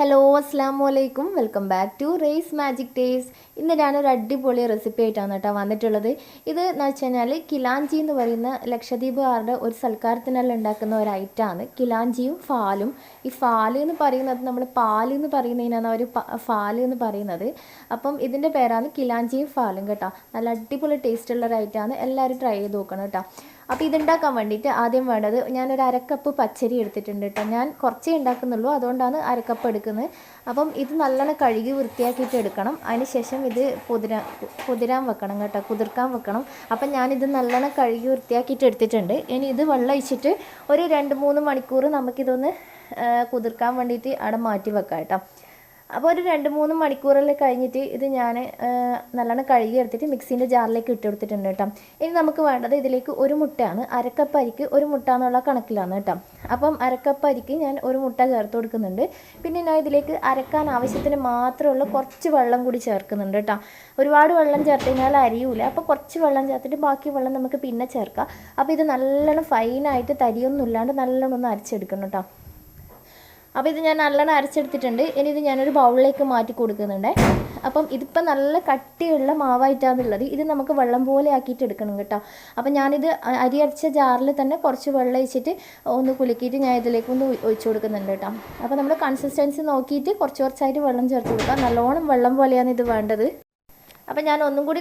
Hello അസ്സാം വലൈക്കും welcome back to Ray's magic taste ഇന്ന് ഞാനൊരു അടിപൊളി റെസിപ്പി ആയിട്ടാണ് കേട്ടോ വന്നിട്ടുള്ളത്. ഇത് എന്ന് വെച്ച് കഴിഞ്ഞാൽ കിലാഞ്ചി എന്ന് പറയുന്ന ലക്ഷദ്വീപ് ആരുടെ ഒരു സൽക്കാരത്തിനെല്ലാം ഉണ്ടാക്കുന്ന ഒരു ഐറ്റമാണ് കിലാഞ്ചിയും ഫാലും ഈ ഫാൽ എന്ന് പറയുന്നത് നമ്മൾ പാൽ എന്ന് പറയുന്നതിനാണ് അവർ ഫാൽ എന്ന് പറയുന്നത്. അപ്പം ഇതിന്റെ പേരാണ് കിലാഞ്ചിയും ഫാലും കേട്ടോ. നല്ല അടിപൊളി ടേസ്റ്റുള്ള ഒരു ഐറ്റമാണ് എല്ലാവരും ട്രൈ ചെയ്ത് നോക്കണം കേട്ടോ. അപ്പോൾ ഇതുണ്ടാക്കാൻ വേണ്ടിയിട്ട് ആദ്യം വേണ്ടത് ഞാനൊരു അരക്കപ്പ് പച്ചരി എടുത്തിട്ടുണ്ട് കേട്ടോ. ഞാൻ കുറച്ചേ ഉണ്ടാക്കുന്നുള്ളൂ അതുകൊണ്ടാണ് അരക്കപ്പ് എടുക്കുന്നത്. അപ്പം ഇത് നല്ലോണം കഴുകി വൃത്തിയാക്കിയിട്ട് എടുക്കണം. അതിനുശേഷം ഇത് പുതിരാ പുതിരാൻ വെക്കണം കേട്ടോ കുതിർക്കാൻ വെക്കണം. അപ്പം ഞാനിത് നല്ലോണം കഴുകി വൃത്തിയാക്കിയിട്ട് എടുത്തിട്ടുണ്ട്. ഇനി ഇത് വെള്ളം ഒഴിച്ചിട്ട് ഒരു രണ്ട് മൂന്ന് മണിക്കൂർ നമുക്കിതൊന്ന് കുതിർക്കാൻ വേണ്ടിയിട്ട് അവിടെ മാറ്റി വെക്കാം കേട്ടോ. അപ്പോൾ ഒരു രണ്ട് മൂന്ന് മണിക്കൂറെല്ലാം കഴിഞ്ഞിട്ട് ഇത് ഞാൻ നല്ലോണം കഴുകി എടുത്തിട്ട് മിക്സീന്റെ ജാറിലേക്ക് ഇട്ട് കൊടുത്തിട്ടുണ്ട് കേട്ടോ. ഇനി നമുക്ക് വേണ്ടത് ഇതിലേക്ക് ഒരു മുട്ടയാണ് അരക്കപ്പ് അരിക്ക് ഒരു മുട്ട എന്നുള്ള കണക്കിലാണ് കേട്ടോ. അപ്പം അരക്കപ്പ് അരിക്ക് ഞാൻ ഒരു മുട്ട ചേർത്ത് കൊടുക്കുന്നുണ്ട്. പിന്നെ ഞാൻ ഇതിലേക്ക് അരക്കാൻ ആവശ്യത്തിന് മാത്രമുള്ള കുറച്ച് വെള്ളം കൂടി ചേർക്കുന്നുണ്ട് കേട്ടോ. ഒരുപാട് വെള്ളം ചേർത്ത് കഴിഞ്ഞാൽ അരിയൂല. അപ്പോൾ കുറച്ച് വെള്ളം ചേർത്തിട്ട് ബാക്കി വെള്ളം നമുക്ക് പിന്നെ ചേർക്കാം. അപ്പോൾ ഇത് നല്ലോണം ഫൈനായിട്ട് തരിയൊന്നും ഇല്ലാണ്ട് നല്ലോണം ഒന്ന് അരച്ചെടുക്കണം കേട്ടോ. അപ്പോൾ ഇത് ഞാൻ നല്ലോണം അരച്ചെടുത്തിട്ടുണ്ട്. ഇനി ഇത് ഞാനൊരു ബൗളിലേക്ക് മാറ്റി കൊടുക്കുന്നുണ്ട്. അപ്പം ഇതിപ്പോൾ നല്ല കട്ടിയുള്ള മാവായിട്ടാണുള്ളത് ഇത് നമുക്ക് വെള്ളം പോലെ ആക്കിയിട്ട് എടുക്കണം കേട്ടോ. അപ്പം ഞാനിത് അരി അരച്ച ജാറിൽ തന്നെ കുറച്ച് വെള്ളം ഒഴിച്ചിട്ട് ഒന്ന് കുലുക്കിയിട്ട് ഞാൻ ഇതിലേക്ക് ഒന്ന് ഒഴിച്ചു കൊടുക്കുന്നുണ്ട് കേട്ടോ. അപ്പോൾ നമ്മൾ കൺസിസ്റ്റൻസി നോക്കിയിട്ട് കുറച്ച് കുറച്ചായിട്ട് വെള്ളം ചേർത്ത് കൊടുക്കാം. നല്ലോണം വെള്ളം പോലെയാണ് ഇത് വേണ്ടത്. അപ്പോൾ ഞാൻ ഒന്നും കൂടി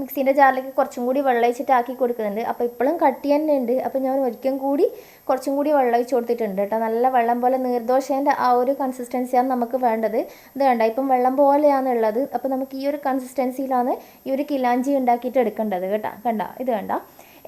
മിക്സീന്റെ ജാറിലേക്ക് കുറച്ചും കൂടി വെള്ളമൊഴിച്ചിട്ട് ആക്കി കൊടുക്കുന്നുണ്ട്. അപ്പോൾ ഇപ്പോഴും കട്ടി തന്നെ ഉണ്ട് അപ്പോൾ ഞാൻ ഒരിക്കലും കൂടി കുറച്ചും കൂടി വെള്ളമൊഴിച്ച് കൊടുത്തിട്ടുണ്ട് കേട്ടോ. നല്ല വെള്ളം പോലെ നീർദോശേന്റെ ആ ഒരു കൺസിസ്റ്റൻസിയാണ് നമുക്ക് വേണ്ടത്. ഇത് വേണ്ട ഇപ്പം വെള്ളം പോലെയാണുള്ളത്. അപ്പോൾ നമുക്ക് ഈ ഒരു കൺസിസ്റ്റൻസിയിലാണ് ഈ ഒരു കിലാഞ്ചി ഉണ്ടാക്കിയിട്ട് എടുക്കേണ്ടത് കേട്ടോ. കണ്ട? ഇത് കണ്ട?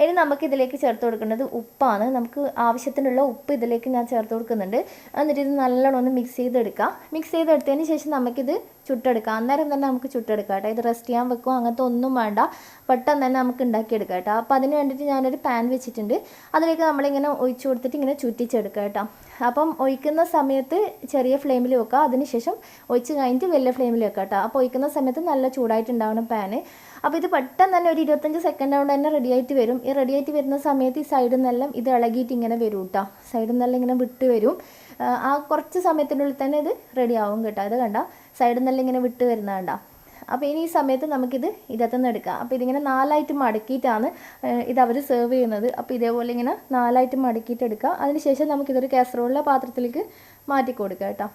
ഇനി നമുക്ക് ഇതിലേക്ക് ചേർത്ത് കൊടുക്കേണ്ടത് ഉപ്പാണ്. നമുക്ക് ആവശ്യത്തിനുള്ള ഉപ്പ് ഇതിലേക്ക് ഞാൻ ചേർത്ത് കൊടുക്കുന്നുണ്ട്. എന്നിട്ട് ഇത് നല്ലോണം ഒന്ന് മിക്സ് ചെയ്തെടുക്കാം. മിക്സ് ചെയ്തെടുത്തതിന് ശേഷം നമുക്കിത് ചുട്ടെടുക്കാം. അന്നേരം തന്നെ നമുക്ക് ചുട്ടെടുക്കാം കേട്ടോ. ഇത് റെസ്റ്റ് ചെയ്യാൻ വെക്കും അങ്ങനത്തെ ഒന്നും വേണ്ട. പെട്ടെന്ന് തന്നെ നമുക്ക് ഉണ്ടാക്കിയെടുക്കാം കേട്ടോ. അപ്പോൾ അതിന് വേണ്ടിയിട്ട് ഞാനൊരു പാൻ വെച്ചിട്ടുണ്ട്. അതിലേക്ക് നമ്മളിങ്ങനെ ഒഴിച്ചു കൊടുത്തിട്ട് ഇങ്ങനെ ചുറ്റിച്ചെടുക്കാം കേട്ടോ. അപ്പം ഒഴിക്കുന്ന സമയത്ത് ചെറിയ ഫ്ലെയിമിൽ വെക്കുക. അതിനുശേഷം ഒഴിച്ച് കഴിഞ്ഞിട്ട് വലിയ ഫ്ലെയിമിൽ വെക്കാം കേട്ടോ. അപ്പോൾ ഒഴിക്കുന്ന സമയത്ത് നല്ല ചൂടായിട്ടുണ്ടാവണം പാന് അപ്പോൾ ഇത് പെട്ടെന്ന് തന്നെ ഒരു ഇരുപത്തഞ്ച് സെക്കൻഡ് കൊണ്ട് തന്നെ റെഡി ആയിട്ട് വരും. ഈ റെഡിയായിട്ട് വരുന്ന സമയത്ത് ഈ സൈഡിൽ നിന്നെല്ലാം ഇത് ഇളകിയിട്ട് ഇങ്ങനെ വരും കേട്ടോ സൈഡിൽ നിന്നെല്ലാം ഇങ്ങനെ വിട്ട് വരും. ആ കുറച്ച് സമയത്തിനുള്ളിൽ തന്നെ ഇത് റെഡി ആവും കേട്ടോ. ഇത് കണ്ട? സൈഡിൽ നിന്നെല്ലാം ഇങ്ങനെ വിട്ട് വരുന്ന അപ്പോൾ ഇനി ഈ സമയത്ത് നമുക്കിത് ഇതിനകത്തുനിന്ന് എടുക്കാം. അപ്പോൾ ഇതിങ്ങനെ നാലായിട്ട് മടക്കിയിട്ടാണ് ഇത് അവർ സെർവ് ചെയ്യുന്നത്. അപ്പോൾ ഇതേപോലെ ഇങ്ങനെ നാലായിട്ട് മടക്കിയിട്ട് എടുക്കാം അതിനുശേഷം നമുക്കിതൊരു കാസറോളിലെ പാത്രത്തിലേക്ക് മാറ്റി കൊടുക്കാം കേട്ടോ.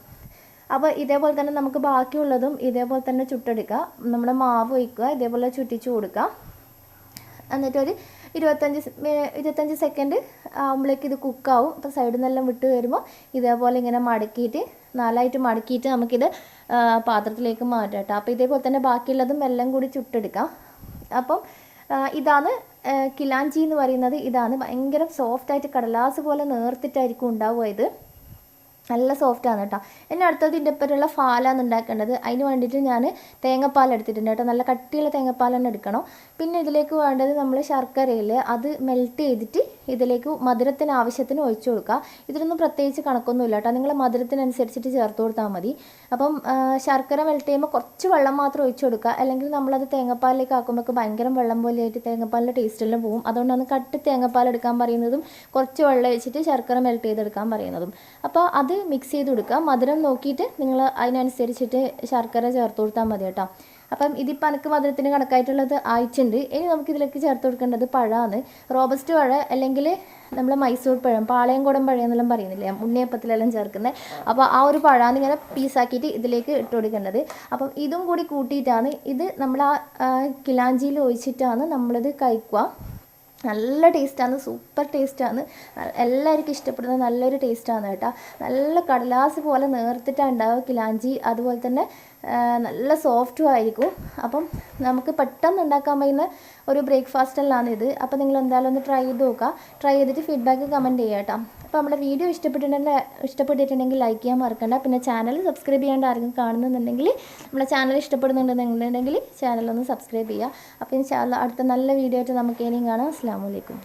അപ്പോൾ ഇതേപോലെ തന്നെ നമുക്ക് ബാക്കിയുള്ളതും ഇതേപോലെ തന്നെ ചുട്ടെടുക്കുക നമ്മുടെ മാവ് ഒഴിക്കുക ഇതേപോലെ ചുറ്റിച്ച് കൊടുക്കുക എന്നിട്ടൊരു ഇരുപത്തഞ്ച് ഇരുപത്തഞ്ച് സെക്കൻഡ് ആകുമ്പോഴേക്ക് ഇത് കുക്കാവും അപ്പോൾ സൈഡിൽ നിന്നെല്ലാം വിട്ട് വരുമ്പോൾ ഇതേപോലെ ഇങ്ങനെ മടക്കിയിട്ട് നാലായിട്ട് മടക്കിയിട്ട് നമുക്കിത് പാത്രത്തിലേക്ക് മാറ്റാം കേട്ടോ അപ്പോൾ ഇതേപോലെ തന്നെ ബാക്കിയുള്ളതും എല്ലാം കൂടി ചുട്ടെടുക്കാം. അപ്പം ഇതാണ് കിലാഞ്ചി എന്ന് പറയുന്നത്. ഇതാണ് ഭയങ്കര സോഫ്റ്റായിട്ട് കടലാസ് പോലെ നേർത്തിട്ടായിരിക്കും ഉണ്ടാവുക ഇത്. നല്ല സോഫ്റ്റാണ് കേട്ടോ. എന്നെ അടുത്തത് ഇതിന്റെ ഒപ്പമുള്ള ഫാലാണ് ഉണ്ടാക്കേണ്ടത്. അതിന് വേണ്ടിയിട്ട് ഞാൻ തേങ്ങാപ്പാൽ എടുത്തിട്ടുണ്ട് കേട്ടോ. നല്ല കട്ടിയുള്ള തേങ്ങാപ്പാൽ തന്നെ എടുക്കണം. പിന്നെ ഇതിലേക്ക് വേണ്ടത് നമ്മൾ ശർക്കരയിൽ അത് മെൽറ്റ് ചെയ്തിട്ട് ഇതിലേക്ക് മധുരത്തിന് ആവശ്യത്തിന് ഒഴിച്ചു കൊടുക്കുക. ഇതിനൊന്നും പ്രത്യേകിച്ച് കണക്കൊന്നുമില്ല കേട്ടോ. നിങ്ങൾ മധുരത്തിനനുസരിച്ചിട്ട് ചേർത്ത് കൊടുത്താൽ മതി. അപ്പം ശർക്കര മെൽറ്റ് ചെയ്യുമ്പോൾ കുറച്ച് വെള്ളം മാത്രം ഒഴിച്ചു കൊടുക്കുക. അല്ലെങ്കിൽ നമ്മളത് തേങ്ങാപ്പാലിലേക്ക് ആക്കുമ്പോൾ ഭയങ്കര വെള്ളം പോലെയായിട്ട് തേങ്ങാപ്പാലിന്റെ ടേസ്റ്റെല്ലാം പോകും. അതുകൊണ്ടാണ് കട്ടി തേങ്ങാപ്പാൽ എടുക്കാൻ പറയുന്നതും കുറച്ച് വെള്ളം ഒഴിച്ചിട്ട് ശർക്കര മെൽറ്റ് ചെയ്തെടുക്കാൻ പറയുന്നതും. അപ്പോൾ അത് മിക്സ് ചെയ്ത് കൊടുക്കുക. മധുരം നോക്കിയിട്ട് നിങ്ങൾ അതിനനുസരിച്ചിട്ട് ശർക്കര ചേർത്ത് കൊടുത്താൽ മതി കേട്ടോ. അപ്പം ഇതിപ്പോൾ എനിക്ക് മധുരത്തിന് കണക്കായിട്ടുള്ളത് ആയിട്ടുണ്ട്. ഇനി നമുക്ക് ഇതിലേക്ക് ചേർത്ത് കൊടുക്കേണ്ടത് പഴമാണ് റോബസ്റ്റ് പഴ അല്ലെങ്കിൽ നമ്മൾ മൈസൂർ പഴം പാളയംകുടം പഴം എന്നെല്ലാം പറയുന്നില്ലേ? ഉണ്ണിയപ്പത്തിലെല്ലാം ചേർക്കുന്നത് അപ്പോൾ ആ ഒരു പഴമാണ് ഇങ്ങനെ പീസാക്കിയിട്ട് ഇതിലേക്ക് ഇട്ട് കൊടുക്കേണ്ടത്. അപ്പം ഇതും കൂടി കൂട്ടിയിട്ടാണ് ഇത് നമ്മൾ ആ കിലാഞ്ചിയിൽ ഒഴിച്ചിട്ടാണ് നമ്മളിത് കഴിക്കുക. നല്ല ടേസ്റ്റാണ് സൂപ്പർ ടേസ്റ്റാണ്. എല്ലാവർക്കും ഇഷ്ടപ്പെടുന്ന നല്ലൊരു ടേസ്റ്റാണ് കേട്ടോ. നല്ല കടലാസ് പോലെ നേർത്തിട്ടാണ് ഉണ്ടാവുക കിലാഞ്ചി. അതുപോലെ തന്നെ നല്ല സോഫ്റ്റും ആയിരിക്കും. അപ്പം നമുക്ക് പെട്ടെന്ന് ഉണ്ടാക്കാൻ പറ്റുന്ന ഒരു ബ്രേക്ക്ഫാസ്റ്റ് അല്ലാന്ന് ഇത്. അപ്പോൾ നിങ്ങൾ എന്തായാലും ഒന്ന് ട്രൈ ചെയ്ത് നോക്കുക. ട്രൈ ചെയ്തിട്ട് ഫീഡ്ബാക്ക് കമന്റ് ചെയ്യാം കേട്ടോ. അപ്പോൾ നമ്മുടെ വീഡിയോ ഇഷ്ടപ്പെട്ടിട്ടുണ്ടെങ്കിൽ ഇഷ്ടപ്പെട്ടിട്ടുണ്ടെങ്കിൽ ലൈക്ക് ചെയ്യാൻ മറക്കണ്ട. പിന്നെ ചാനൽ സബ്സ്ക്രൈബ് ചെയ്യാണ്ട് ആർക്കും കാണുന്നുണ്ടെങ്കിൽ നമ്മുടെ ചാനൽ ഇഷ്ടപ്പെടുന്നുണ്ടെന്നുണ്ടെങ്കിൽ ചാനലൊന്ന് സബ്സ്ക്രൈബ് ചെയ്യുക. അപ്പോൾ അടുത്ത നല്ല വീഡിയോ ആയിട്ട് നമുക്ക് ഇനിയും കാണാം. അസ്സാം വലൈക്കും